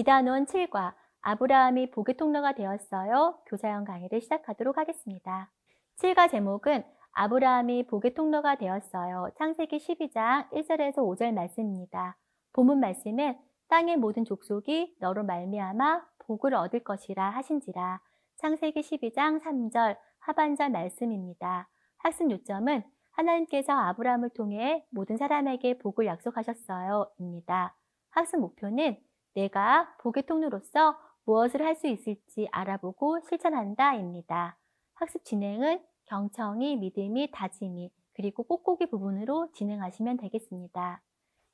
이단원 7과 아브라함이 복의 통로가 되었어요. 교사형 강의를 시작하도록 하겠습니다. 7과 제목은 아브라함이 복의 통로가 되었어요. 창세기 12장 1절에서 5절 말씀입니다. 본문 말씀은 땅의 모든 족속이 너로 말미암아 복을 얻을 것이라 하신지라. 창세기 12장 3절 하반절 말씀입니다. 학습 요점은 하나님께서 아브라함을 통해 모든 사람에게 복을 약속하셨어요. 입니다. 학습 목표는 내가 복의 통로로서 무엇을 할 수 있을지 알아보고 실천한다. 입니다. 학습 진행은 경청이, 믿음이, 다짐이, 그리고 꼭꼭이 부분으로 진행하시면 되겠습니다.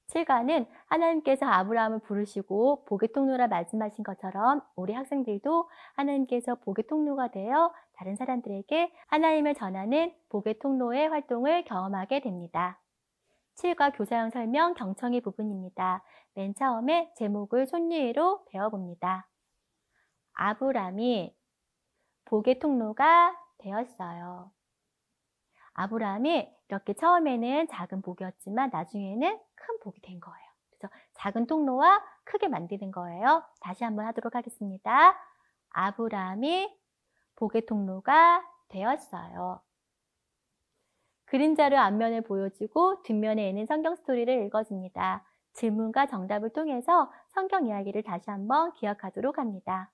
7과는 하나님께서 아브라함을 부르시고 복의 통로라 말씀하신 것처럼 우리 학생들도 하나님께서 복의 통로가 되어 다른 사람들에게 하나님을 전하는 복의 통로의 활동을 경험하게 됩니다. 7과 교사형 설명 경청의 부분입니다. 맨 처음에 제목을 손유의로 배워봅니다. 아브람이 복의 통로가 되었어요. 아브라함이 이렇게 처음에는 작은 복이었지만 나중에는 큰 복이 된 거예요. 그래서 작은 통로와 크게 만드는 거예요. 다시 한번 하도록 하겠습니다. 아브라함이 복의 통로가 되었어요. 그림자로 앞면을 보여주고 뒷면에 있는 성경 스토리를 읽어줍니다. 질문과 정답을 통해서 성경 이야기를 다시 한번 기억하도록 합니다.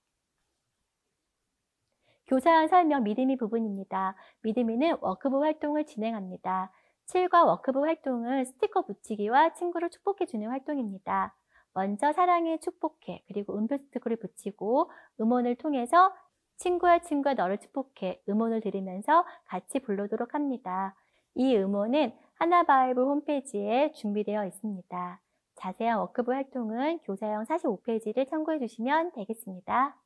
교사한 설명 믿음이 부분입니다. 믿음이는 워크북 활동을 진행합니다. 7과 워크북 활동은 스티커 붙이기와 친구를 축복해주는 활동입니다. 먼저 사랑해 축복해 그리고 음표 스티커를 붙이고 음원을 통해서 친구야 친구야 너를 축복해 음원을 들으면서 같이 불러도록 합니다. 이 음원은 하나바이블 홈페이지에 준비되어 있습니다. 자세한 워크북 활동은 교사형 45페이지를 참고해 주시면 되겠습니다.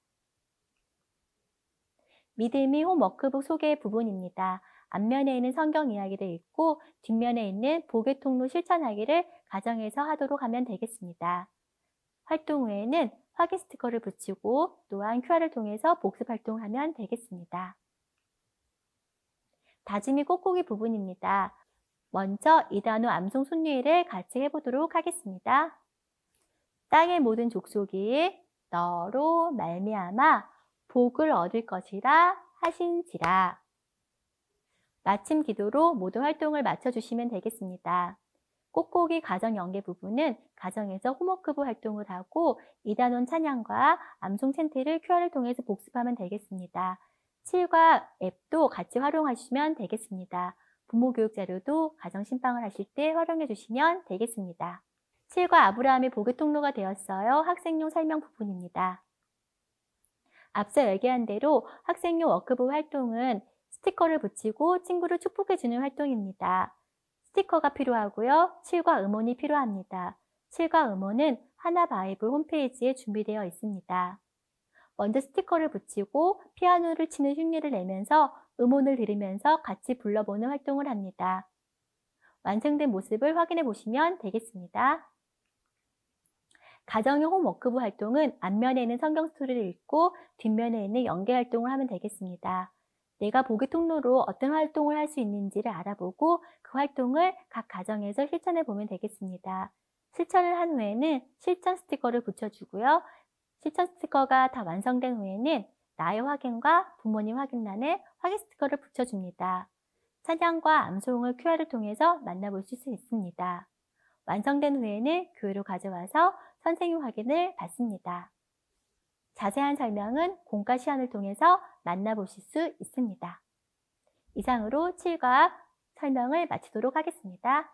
믿음이 홈 워크북 소개 부분입니다. 앞면에 있는 성경 이야기를 읽고 뒷면에 있는 복의 통로 실천하기를 가정에서 하도록 하면 되겠습니다. 활동 후에는 확인 스티커를 붙이고 또한 QR을 통해서 복습 활동하면 되겠습니다. 다짐이 꼭꼭이 부분입니다. 먼저 이 단어 암송 순리를 같이 해보도록 하겠습니다. 땅의 모든 족속이 너로 말미암아 복을 얻을 것이라 하신지라. 마침 기도로 모든 활동을 마쳐주시면 되겠습니다. 꼭꼭이 가정 연계 부분은 가정에서 홈워크부 활동을 하고 이단원 찬양과 암송 챈트를 QR을 통해서 복습하면 되겠습니다. 7과 앱도 같이 활용하시면 되겠습니다. 부모 교육 자료도 가정 신방을 하실 때 활용해 주시면 되겠습니다. 7과 아브라함의 복의 통로가 되었어요. 학생용 설명 부분입니다. 앞서 얘기한 대로 학생용 워크북 활동은 스티커를 붙이고 친구를 축복해 주는 활동입니다. 스티커가 필요하고요. 7과 음원이 필요합니다. 7과 음원은 하나 바이블 홈페이지에 준비되어 있습니다. 먼저 스티커를 붙이고 피아노를 치는 흉내를 내면서 음원을 들으면서 같이 불러보는 활동을 합니다. 완성된 모습을 확인해 보시면 되겠습니다. 가정의 홈워크부 활동은 앞면에 있는 성경 스토리를 읽고 뒷면에 있는 연계 활동을 하면 되겠습니다. 내가 보기 통로로 어떤 활동을 할 수 있는지를 알아보고 그 활동을 각 가정에서 실천해 보면 되겠습니다. 실천을 한 후에는 실천 스티커를 붙여주고요. 실천 스티커가 다 완성된 후에는 나의 확인과 부모님 확인란에 확인 스티커를 붙여줍니다. 찬양과 암송을 QR을 통해서 만나보실 수 있습니다. 완성된 후에는 교회로 가져와서 선생님 확인을 받습니다. 자세한 설명은 공과 시안을 통해서 만나보실 수 있습니다. 이상으로 7과 설명을 마치도록 하겠습니다.